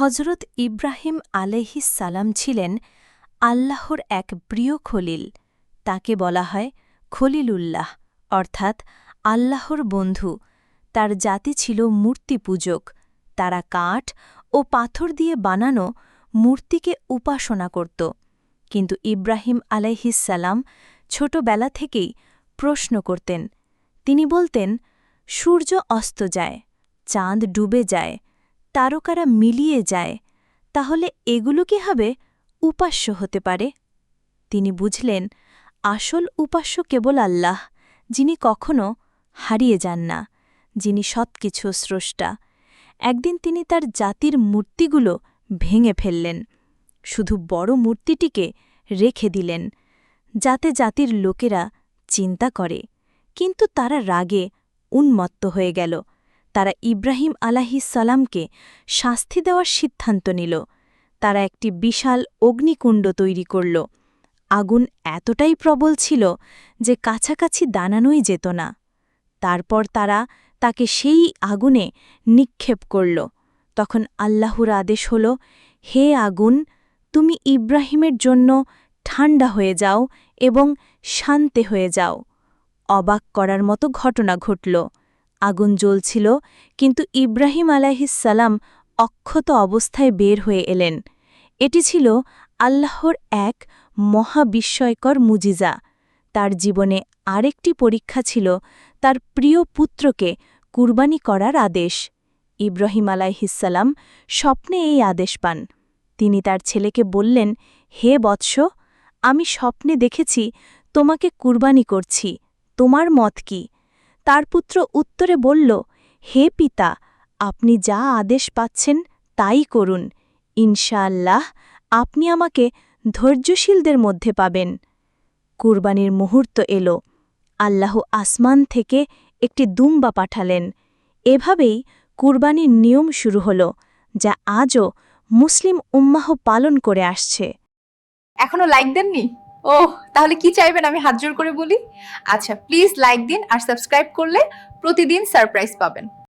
হজরত ইব্রাহিম আলাইহিস সালাম ছিলেন আল্লাহর এক প্রিয় খলিল। তাকে বলা হয় খলিলুল্লাহ, অর্থাৎ আল্লাহর বন্ধু। তার জাতি ছিল মূর্তি পূজক। তারা কাঠ ও পাথর দিয়ে বানানো মূর্তিকে উপাসনা করত। কিন্তু ইব্রাহিম সালাম ছোটবেলা থেকেই প্রশ্ন করতেন। তিনি বলতেন, সূর্য অস্ত যায়, চাঁদ ডুবে যায় তারকারা মিলিয়ে যায়, তাহলে এগুলো কি হবে? উপাস্য হতে পারে। তিনি বুঝলেন, আসল উপাস্য কেবল আল্লাহ, যিনি কখনো হারিয়ে যান না, যিনি সবকিছু স্রষ্টা। একদিন তিনি তার জাতির মূর্তিগুলো ভেঙে ফেললেন, শুধু বড় মূর্তিটিকে রেখে দিলেন, যাতে জাতির লোকেরা চিন্তা করে। কিন্তু তারা রাগে উন্মত্ত হয়ে গেল। তারা ইব্রাহিম আলাহিসাল্লামকে শাস্তি দেওয়ার সিদ্ধান্ত নিল। তারা একটি বিশাল অগ্নিকুণ্ড তৈরি করল। আগুন এতটাই প্রবল ছিল যে কাছাকাছি দানানোই যেত না। তারপর তারা তাকে সেই আগুনে নিক্ষেপ করল। তখন আল্লাহর আদেশ হল, হে আগুন, তুমি ইব্রাহিমের জন্য ঠান্ডা হয়ে যাও এবং শান্তে হয়ে যাও। অবাক করার মতো ঘটনা ঘটল। আগুন জ্বলছিল, কিন্তু ইব্রাহিম আলাহিসাল্লাম অক্ষত অবস্থায় বের হয়ে এলেন। এটি ছিল আল্লাহর এক মহাবিস্ময়কর মুজিজা। তার জীবনে আরেকটি পরীক্ষা ছিল তার প্রিয় পুত্রকে কুরবানি করার আদেশ। ইব্রাহিম আলাইহিসাল্লাম স্বপ্নে এই আদেশ পান। তিনি তার ছেলেকে বললেন, হে বৎস, আমি স্বপ্নে দেখেছি তোমাকে কুরবানি করছি। তোমার মত কি? তার পুত্র উত্তরে বলল, হে পিতা, আপনি যা আদেশ পাচ্ছেন তাই করুন। ইনশাআল্লাহ, আপনি আমাকে ধৈর্যশীলদের মধ্যে পাবেন। কুরবানির মুহূর্ত এল। আল্লাহ আসমান থেকে একটি দুম্বা পাঠালেন। এভাবেই কুরবানির নিয়ম শুরু হল, যা আজও মুসলিম উম্মাহ পালন করে আসছে। এখনও লাইক দেননি? ও তাহলে কি চাইবেন আমি হাত জোর করে বলি? আচ্ছা প্লিজ লাইক দিন আর সাবস্ক্রাইব করলে প্রতিদিন সারপ্রাইজ পাবেন।